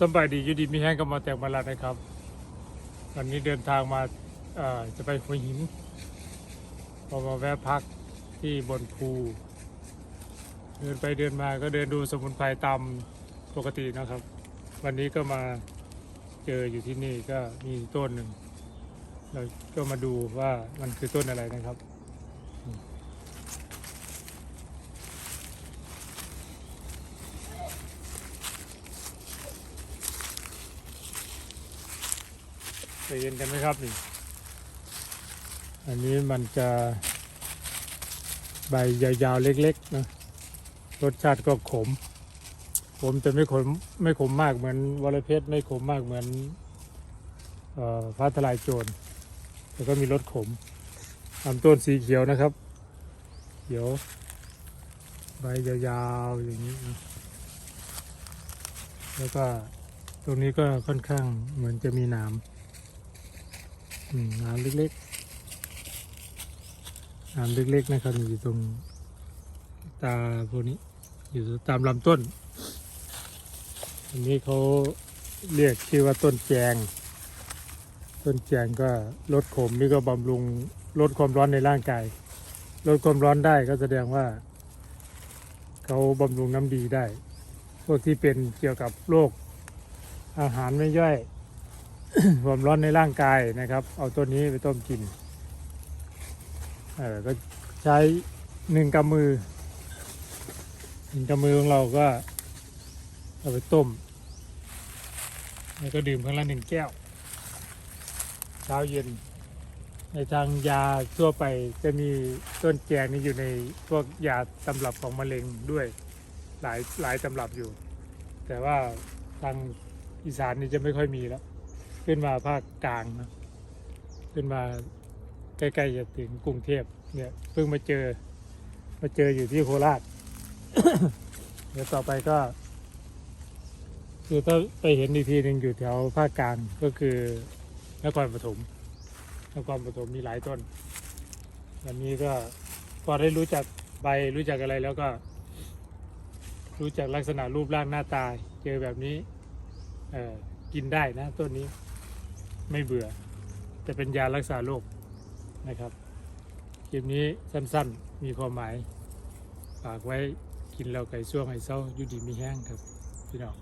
สบายดียูดีมีแห้งกับมาแตกมาลานะครับ วันนี้เดินทางมาจะไปหัวหินพอมาแวะพักที่บนภูเดินไปเดินมาก็เดินดูสมุนไพรตามปกตินะครับ วันนี้ก็มาเจออยู่ที่นี่ก็มีต้นหนึ่งเราก็มาดูว่ามันคือต้นอะไรนะครับ ใจเย็นกันไหมครับนี่ อันนี้มันจะใบยาวๆเล็กๆนะรสชาติก็ขมขมแต่ไม่ขมไม่ขมมากเหมือนวรเพชรไม่ขมมากเหมือนออฟ้าทลายโจรแต่ก็มีรสขมลำต้นสีเขียวนะครับ เขียว ใบยาวๆอย่างนี้ แล้วก็ตรงนี้ก็ค่อนข้างเหมือนจะมีหนาม น้ำเล็กๆน้ำเล็กๆนะครับอยู่ตรงตาพวกนี้ อยู่ตามลำต้น อันนี้เขาเรียกชื่อว่าต้นแจง ต้นแจงก็ลดขมนี่ก็บำรุงลดความร้อนในร่างกาย ลดความร้อนได้ก็แสดงว่าเขาบำรุงน้ำดีได้ พวกที่เป็นเกี่ยวกับโรคอาหารไม่ย่อย ความร้อนในร่างกายนะครับ เอาต้นนี้ไปต้มกินเออก็ใช้หนึ่งกำมือหนึ่งกำมือของเราก็เอาไปต้ม แล้วก็ดื่มครั้งละหนึ่งแก้ว เช้าเย็น ในทางยาทั่วไปจะมีต้นแจงนี่อยู่ในพวกยาตำรับของมะเร็งด้วยหลายหลายตำรับอยู่ แต่ว่าทางอีสานนี่จะไม่ค่อยมีแล้ว ขึ้นมาภาคกลางนะขึ้นมาใกล้ๆจะถึงกรุงเทพเนี่ยเพิ่งมาเจอมาเจออยู่ที่โคราชเดี๋ยวต่อไปก็ คือถ้าไปเห็นอีกทีหนึ่งอยู่แถวภาคกลางก็คือนครปฐมนครปฐมมีหลายต้นวันนี้ก็พอได้รู้จักใบรู้จักอะไรแล้วก็ รู้จักลักษณะรูปร่างหน้าตา เจอแบบนี้ เออกินได้นะต้นนี้ ไม่เบื่อ จะเป็นยารักษาโรคนะครับคลิปนี้สั้นๆ มีความหมาย ฝากไว้กินแล้าไก่ช่วงไห้เศร้าอยู่ดีมีแห้งครับ พี่น้อง